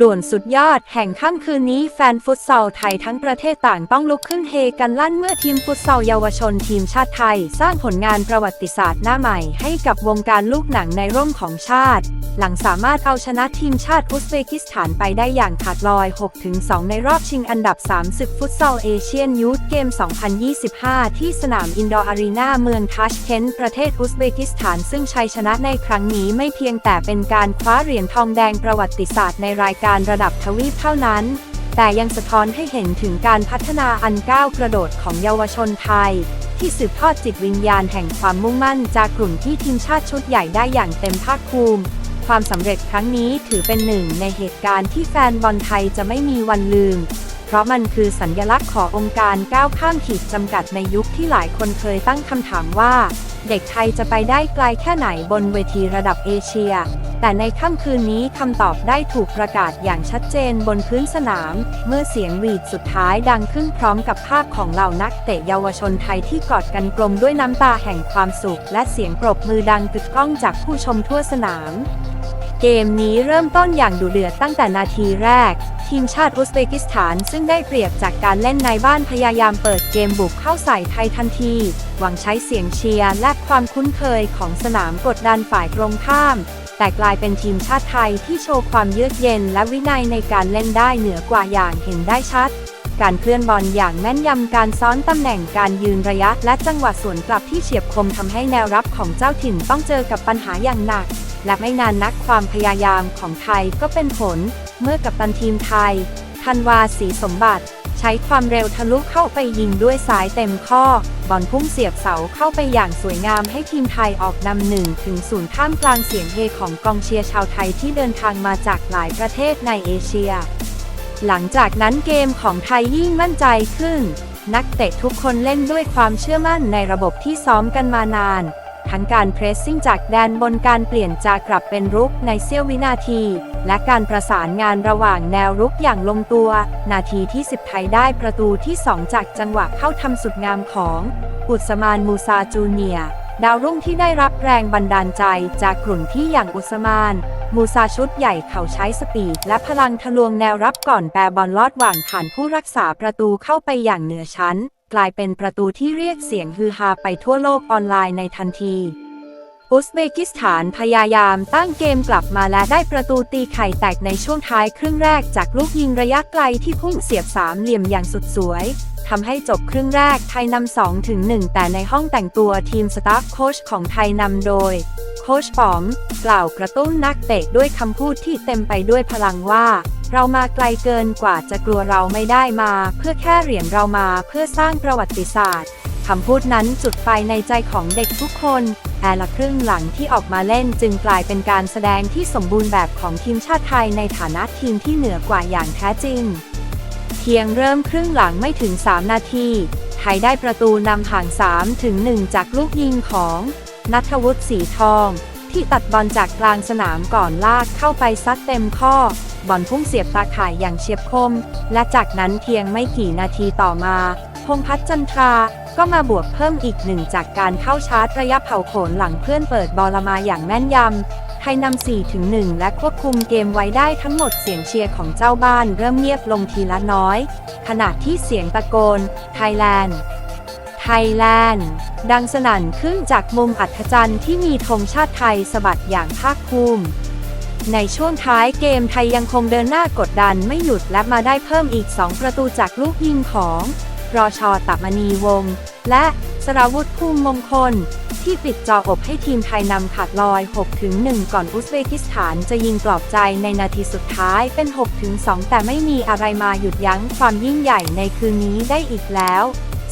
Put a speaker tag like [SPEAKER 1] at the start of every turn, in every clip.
[SPEAKER 1] ด่วนสุดยอดแห่งค่ำคืนนี้แฟนฟุตซอลไทยทั้งประเทศต่างต้องลุกขึ้นเฮกันลั่นเมื่อทีมฟุตซอลเยาวชนทีมชาติไทย สร้างผลงานประวัติศาสตร์หน้าใหม่ให้กับวงการลูกหนังในร่มของชาติ หลังสามารถเอาชนะทีมชาติอุซเบกิสถานไปได้อย่างขาดลอย 6-2 ในรอบชิงอันดับ3ศึกฟุตซอลเอเชียนยูทเกม 2025 ที่สนามอินดอร์อารีนาเมืองทัชเคนต์ประเทศอุซเบกิสถานซึ่งชัยชนะในครั้งนี้ไม่เพียงแต่เป็นการคว้าเหรียญทองแดงประวัติศาสตร์ในรายการระดับทวีปเท่านั้น แต่ยังสะท้อนให้เห็นถึงการพัฒนาอันก้าวกระโดดของเยาวชนไทย ที่สืบทอดจิตวิญญาณแห่งความมุ่งมั่นจากกลุ่มที่ทีมชาติชุดใหญ่ได้อย่างเต็มภาคภูมิ ความสำเร็จครั้งนี้ถือเป็นหนึ่งในเหตุการณ์ที่แฟนบอลไทยจะไม่มีวันลืม เพราะมันคือสัญญลักษณ์ขององค์การก้าวข้ามขีดจำกัดในยุคที่หลายคนเคยตั้งคำถามว่า เด็กไทยจะไปได้ไกลแค่ไหนบนเวทีระดับเอเชีย แต่ในค่ำคืนนี้คำตอบได้ถูกประกาศอย่างชัดเจนบนพื้นสนาม เมื่อเสียงหวีดสุดท้ายดังขึ้นพร้อมกับภาพของเหล่านักเตะเยาวชนไทยที่กอดกันกลมด้วยน้ำตาแห่งความสุข และเสียงปรบมือดังกึกก้องจากผู้ชมทั่วสนาม เกมนี้เริ่มต้นอย่างดุเดือดตั้งแต่นาทีแรก ทีมชาติอุซเบกิสถานซึ่งได้เปรียบจากการเล่นในบ้านพยายามเปิดเกมบุกเข้าใส่ไทยทันที หวังใช้เสียงเชียร์และความคุ้นเคยของสนามกดดันฝ่ายตรงข้าม แต่กลายเป็นทีมชาติไทยที่โชว์ความเยือกเย็นและวินัยในการเล่นได้เหนือกว่าอย่างเห็นได้ชัดการเคลื่อนบอลอย่างแม่นยำการซ้อนตำแหน่งการยืนระยะ และจังหวะสวนกลับที่เฉียบคมทำให้แนวรับของเจ้าถิ่นต้องเจอกับปัญหาอย่างหนัก และไม่นานนักความพยายามของไทยก็เป็นผล เมื่อกับตันทีมไทยธันวาศรีสมบัติ ใช้ความเร็วทะลุเข้าไปยิงด้วยสายเต็มข้อบอลพุ่งเสียบเสาเข้าไปอย่างสวยงามให้ทีมไทยออกนำหนึ่งถึงศูนย์ท่ามกลางเสียงเฮของกองเชียร์ชาวไทยที่เดินทางมาจากหลายประเทศในเอเชีย หลังจากนั้นเกมของไทยยิ่งมั่นใจขึ้น นักเตะทุกคนเล่นด้วยความเชื่อมั่นในระบบที่ซ้อมกันมานาน ทั้งการเพรสซิ่งจากแดนบนการเปลี่ยนจากกลับเป็นรุกในเสี้ยววินาที และการประสานงานระหว่างแนวรุกอย่างลงตัว นาทีที่ 10 ไทยได้ประตูที่ 2 จากจังหวะเข้าทำสุดงามของอุสมานมูซาจูเนียดาวรุ่งที่ได้รับแรงบันดาลใจจากกลุ่มที่อย่างอุสมาน มูซาชุดใหญ่เขาใช้สปีดและพลังทะลวงแนวรับก่อนแปรบอลลอดหว่างผ่านผู้รักษาประตูเข้าไปอย่างเหนือชั้น กลายเป็นประตูที่เรียกเสียงฮือฮาไปทั่วโลกออนไลน์ในทันทีอุซเบกิสถานพยายามตั้งเกมกลับมาและได้ประตูตีไข่แตกในช่วงท้ายครึ่งแรกจากลูกยิงระยะไกลที่พุ่งเสียบสามเหลี่ยมอย่างสุดสวยทำให้จบครึ่งแรกไทยนำ2ถึง1แต่ในห้องแต่งตัวทีมสตาฟโค้ชของไทยนำโดย โค้ชป๋อม กล่าวกระตุ้นนักเตะด้วยคำพูดที่เต็มไปด้วยพลังว่า เรามาไกลเกินกว่าจะกลัวเราไม่ได้มา เพื่อแค่เหรียญเรามาเพื่อสร้างประวัติศาสตร์คำพูดนั้นจุดไฟในใจของเด็กทุกคนแต่ละครึ่งหลังที่ออกมาเล่นจึงกลายเป็นการแสดงที่สมบูรณ์แบบของทีมชาติไทยในฐานะทีมที่เหนือกว่าอย่างแท้จริง เพียงเริ่มครึ่งหลังไม่ถึง 3 นาที ไทยได้ประตูนำห่าง3ถึง1จากลูกยิงของนัทวุฒิสีทอง ที่ตัดบอลจากกลางสนามก่อนลากเข้าไปซัดเต็มข้อ บอลพุ่งเสียบตาข่ายอย่างเฉียบคม และจากนั้นเพียงไม่กี่นาทีต่อมา พงพัฒน์จันทรา ก็มาบวกเพิ่มอีกหนึ่งจากการเข้าชาร์จระยะเผาโขนหลังเพื่อนเปิดบอลมาอย่างแม่นยำ ไทยนำ4ถึง1และควบคุมเกมไว้ได้ทั้งหมดเสียงเชียร์ของเจ้าบ้านเริ่มเงียบลงทีละน้อย ขณะที่เสียงตะโกน ไทยแลนด์ไทยแลนด์ดังสนั่นขึ้นจากมุมอัศจรรย์ที่มีธงชาติไทยสะบัดอย่างภาคภูมิ ในช่วงท้ายเกมไทยยังคงเดินหน้ากดดันไม่หยุดและมาได้เพิ่มอีก 2 ประตูจากลูกยิงของรอชอตับมณีวงศ์และสราวุธภูมิมงคล ที่ปิดจออบให้ทีมไทยนำขาดลอย 6-1 ก่อนอุซเบกิสถานจะยิงปลอบใจในนาทีสุดท้ายเป็น 6-2 แต่ไม่มีอะไรมาหยุดยั้งความยิ่งใหญ่ในคืนนี้ได้อีกแล้ว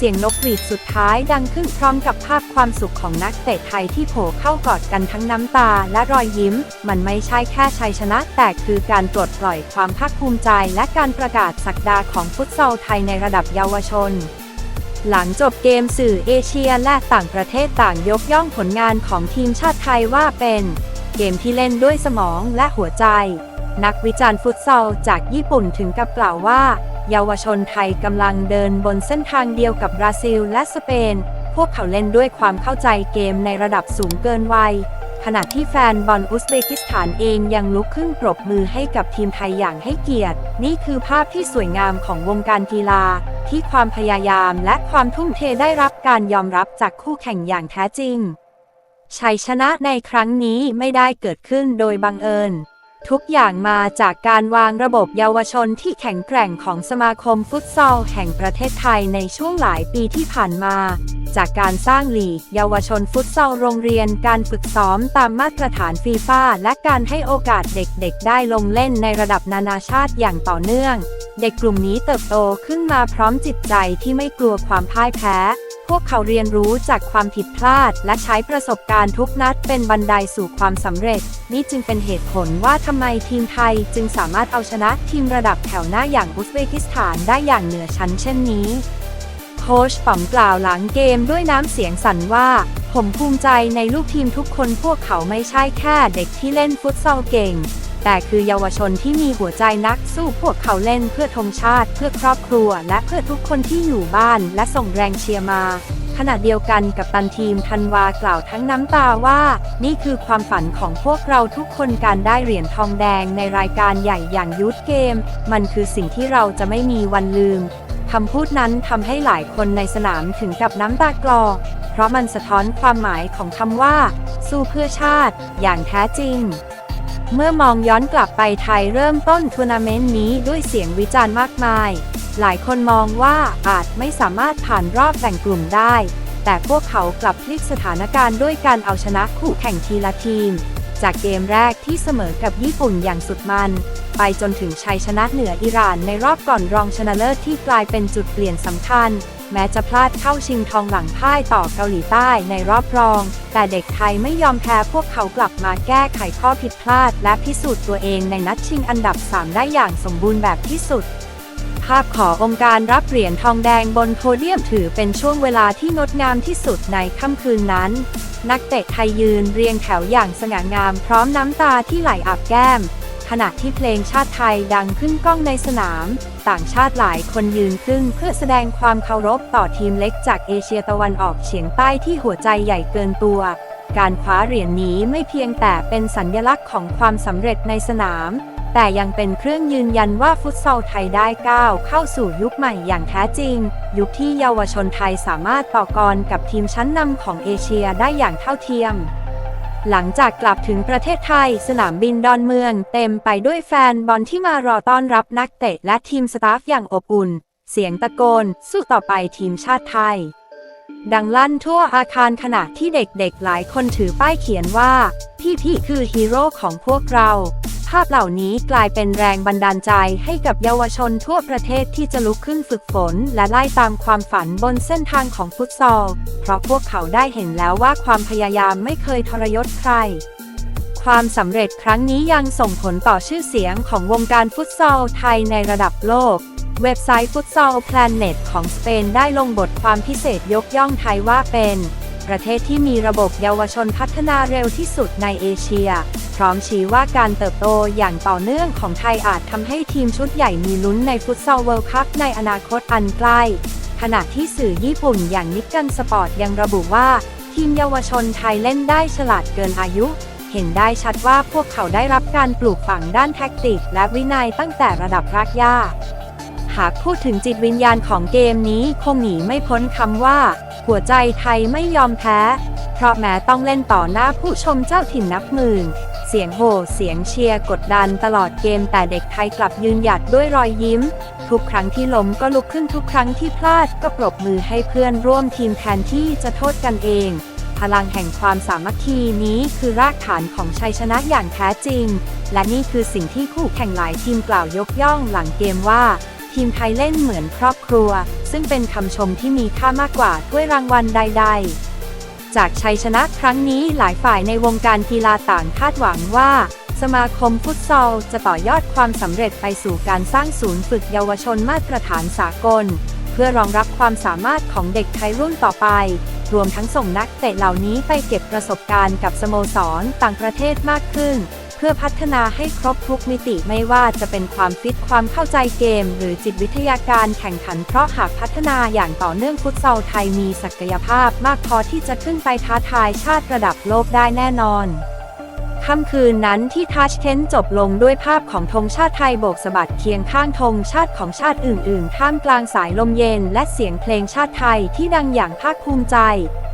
[SPEAKER 1] เสียงนกหวีดสุดท้ายดังขึ้นพร้อมกับภาพความสุขของนักเตะไทยที่โผล่เข้ากอดกันทั้งน้ำตาและรอยยิ้ม มันไม่ใช่แค่ชัยชนะ แต่คือการปลดปล่อยความภาคภูมิใจ และการประกาศศักดาของฟุตซอลไทยในระดับเยาวชนหลังจบเกมสื่อเอเชียและต่างประเทศต่างยกย่องผลงานของทีมชาติไทยว่าเป็น เกมที่เล่นด้วยสมองและหัวใจ นักวิจารณ์ฟุตซอลจากญี่ปุ่นถึงกับกล่าวว่า เยาวชนไทยกำลังเดินบนเส้นทางเดียวกับบราซิลและสเปน พวกเขาเล่นด้วยความเข้าใจเกมในระดับสูงเกินวัย ขณะที่แฟนบอลอุซเบกิสถานเองยังลุกขึ้นปรบมือให้กับทีมไทยอย่างให้เกียรติ นี่คือภาพที่สวยงามของวงการกีฬา ที่ความพยายามและความทุ่มเทได้รับการยอมรับจากคู่แข่งอย่างแท้จริงชัยชนะในครั้งนี้ไม่ได้เกิดขึ้นโดยบังเอิญ ทุกอย่างมาจากการวางระบบเยาวชนที่แข็งแกร่งของสมาคมฟุตซอลแห่งประเทศไทยในช่วงหลายปีที่ผ่านมา จากการสร้างลีกเยาวชนฟุตซอลโรงเรียนการฝึกซ้อมตามมาตรฐานฟีฟ่าและการให้โอกาสเด็กๆ ได้ลงเล่นในระดับนานาชาติอย่างต่อเนื่อง เด็กกลุ่มนี้เติบโตขึ้นมาพร้อมจิตใจที่ไม่กลัวความพ่ายแพ้ พวกเขาเรียนรู้จากความผิดพลาด และใช้ประสบการณ์ทุกนัดเป็นบันไดสู่ความสำเร็จ นี่จึงเป็นเหตุผลว่าทำไมทีมไทยจึงสามารถเอาชนะทีมระดับแถวหน้าอย่างอุซเบกิสถานได้อย่างเหนือชั้นเช่นนี้ โค้ชป๋อมกล่าวหลังเกมด้วยน้ำเสียงสั่นว่า ผมภูมิใจในลูกทีมทุกคนพวกเขาไม่ใช่แค่เด็กที่เล่นฟุตซอลเก่ง แต่คือเยาวชนที่มีหัวใจนักสู้พวกเขาเล่นเพื่อธงชาติ เพื่อครอบครัว และเพื่อทุกคนที่อยู่บ้านและส่งแรงเชียร์มาขณะเดียวกันกับตันทีมธันวากล่าวทั้งน้ำตาว่า นี่คือความฝันของพวกเราทุกคนการได้เหรียญทองแดงในรายการใหญ่อย่างยูทเกม มันคือสิ่งที่เราจะไม่มีวันลืมคำพูดนั้นทำให้หลายคนในสนามถึงกับน้ำตากลอ เพราะมันสะท้อนความหมายของคำว่า สู้เพื่อชาติ อย่างแท้จริง เมื่อมองย้อนกลับไปไทยเริ่มต้นทัวร์นาเมนต์นี้ด้วยเสียงวิจารณ์มากมาย หลายคนมองว่าอาจไม่สามารถผ่านรอบแบ่งกลุ่มได้ แต่พวกเขากลับพลิกสถานการณ์ด้วยการเอาชนะคู่แข่งทีละทีม จากเกมแรกที่เสมอกับญี่ปุ่นอย่างสุดมัน ไปจนถึงชัยชนะเหนืออิหร่านในรอบก่อนรองชนะเลิศที่กลายเป็นจุดเปลี่ยนสำคัญ แม้จะพลาดเข้าชิงทองหลังพ่ายต่อเกาหลีใต้ในรอบรอง แต่เด็กไทยไม่ยอมแพ้พวกเขากลับมาแก้ไขข้อผิดพลาด และพิสูจน์ตัวเองในนัดชิงอันดับ 3 ได้อย่างสมบูรณ์แบบที่สุด ภาพขอองค์การรับเหรียญทองแดงบนโพเดียมถือเป็นช่วงเวลาที่งดงามที่สุดในค่ำคืนนั้น นักเตะไทยยืนเรียงแถวอย่างสง่างามพร้อมน้ำตาที่ไหลอาบแก้ม ขณะที่เพลงชาติไทยดังขึ้นก้องในสนาม ต่างชาติหลายคนยืนขึ้นเพื่อแสดงความเคารพต่อทีมเล็กจากเอเชียตะวันออกเฉียงใต้ที่หัวใจใหญ่เกินตัว การคว้าเหรียญนี้ไม่เพียงแต่เป็นสัญลักษณ์ของความสำเร็จในสนาม แต่ยังเป็นเครื่องยืนยันว่าฟุตซอลไทยได้ก้าวเข้าสู่ยุคใหม่อย่างแท้จริง ยุคที่เยาวชนไทยสามารถต่อกรกับทีมชั้นนำของเอเชียได้อย่างเท่าเทียม หลังจากกลับถึงประเทศไทยสนามบินดอนเมือง เต็มไปด้วยแฟนบอลที่มารอต้อนรับนักเตะและทีมสตาฟอย่างอบอุ่น เสียงตะโกน สู้ต่อไปทีมชาติไทย ดังลั่นทั่วอาคารขณะที่เด็กๆหลายคนถือป้ายเขียนว่า พี่ๆคือฮีโร่ของพวกเรา ภาพเหล่านี้กลายเป็นแรงบันดาลใจให้กับเยาวชนทั่วประเทศที่จะลุกขึ้นฝึกฝน และไล่ตามความฝันบนเส้นทางของฟุตซอล เพราะพวกเขาได้เห็นแล้วว่าความพยายามไม่เคยทรยศใคร ความสำเร็จครั้งนี้ยังส่งผลต่อชื่อเสียงของวงการฟุตซอลไทยในระดับโลกเว็บไซต์ฟุตซอล Planet ของสเปนได้ลงบทความพิเศษยกย่องไทยว่าเป็น ประเทศที่มีระบบเยาวชนพัฒนาเร็วที่สุดในเอเชีย พร้อมชี้ว่าการเติบโตอย่างต่อเนื่องของไทยอาจทำให้ทีมชุดใหญ่มีลุ้นในฟุตซอลเวิลด์คัพในอนาคตอันใกล้ ขณะที่สื่อญี่ปุ่นอย่างนิกกันสปอร์ตยังระบุว่า ทีมเยาวชนไทยเล่นได้ฉลาดเกินอายุ เห็นได้ชัดว่าพวกเขาได้รับการปลูกฝังด้านแท็กติก และวินัยตั้งแต่ระดับรากหญ้าหากพูดถึงจิตวิญญาณของเกมนี้คงหนีไม่พ้นคำว่า หัวใจไทยไม่ยอมแพ้ เพราะแม้ต้องเล่นต่อหน้าผู้ชมเจ้าถิ่นนับหมื่น เสียงโห่เสียงเชียร์กดดันตลอดเกมแต่เด็กไทยกลับยืนหยัดด้วยรอยยิ้ม ทุกครั้งที่ล้มก็ลุกขึ้นทุกครั้งที่พลาดก็ปรบมือให้เพื่อนร่วมทีมแทนที่จะโทษกันเอง พลังแห่งความสามัคคีนี้คือรากฐานของชัยชนะอย่างแท้จริง และนี่คือสิ่งที่คู่แข่งหลายทีมกล่าวยกย่องหลังเกมว่าทีมไทยเล่นเหมือนครอบครัว ซึ่งเป็นคำชมที่มีค่ามากกว่าถ้วยรางวัลใด ๆ จากชัยชนะครั้งนี้หลายฝ่ายในวงการกีฬาต่างคาดหวังว่า สมาคมฟุตซอลจะต่อยอดความสำเร็จไปสู่การสร้างศูนย์ฝึกเยาวชนมาตรฐานสากล เพื่อรองรับความสามารถของเด็กไทยรุ่นต่อไป รวมทั้งส่งนักเตะเหล่านี้ไปเก็บประสบการณ์กับสโมสรต่างประเทศมากขึ้น เพื่อพัฒนาให้ครบทุกมิติไม่ว่าจะเป็นความฟิตความเข้าใจเกม หรือจิตวิทยาการแข่งขันเพราะหากพัฒนาอย่างต่อเนื่องฟุตซอลไทยมีศักยภาพมากพอที่จะขึ้นไปท้าทายชาติระดับโลกได้แน่นอนค่ำคืนนั้นที่ทัชเคนจบลงด้วยภาพของธงชาติไทยโบกสะบัดเคียงข้างธงชาติของชาติอื่นๆท่ามกลางสายลมเย็น และเสียงเพลงชาติไทยที่ดังอย่างภาคภูมิใจ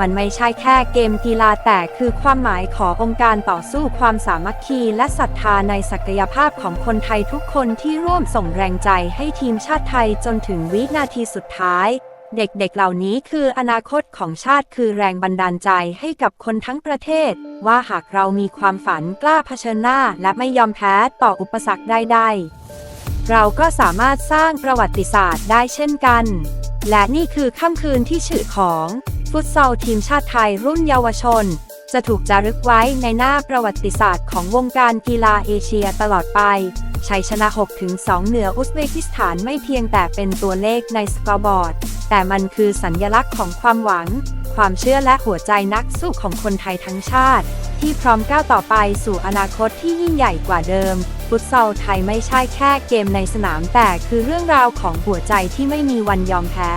[SPEAKER 1] มันไม่ใช่แค่เกมกีฬาแต่คือความหมายขององค์การต่อสู้ความสามัคคีและศรัทธาในศักยภาพของคนไทยทุกคนที่ร่วมส่งแรงใจให้ทีมชาติไทยจนถึงวินาทีสุดท้าย เด็กๆเหล่านี้คืออนาคตของชาติคือแรงบันดาลใจให้กับคนทั้งประเทศ ว่าหากเรามีความฝันกล้าเผชิญหน้า และไม่ยอมแพ้ต่ออุปสรรคใดๆเราก็สามารถสร้างประวัติศาสตร์ได้เช่นกัน และนี่คือค่ำคืนที่ฉือของ ฟุตซอลทีมชาติไทยรุ่นเยาวชน จะถูกจารึกไว้ในหน้าประวัติศาสตร์ของวงการกีฬาเอเชียตลอดไปชัยชนะ 6-2 เหนืออุซเบกิสถานไม่เพียงแต่เป็นตัวเลขในสกอร์บอร์ด แต่มันคือสัญญลักษณ์ของความหวัง ความเชื่อและหัวใจนักสู้ของคนไทยทั้งชาติ ที่พร้อมก้าวต่อไปสู่อนาคตที่ยิ่งใหญ่กว่าเดิม ฟุตซอลไทยไม่ใช่แค่เกมในสนามแต่คือเรื่องราวของหัวใจที่ไม่มีวันยอมแพ้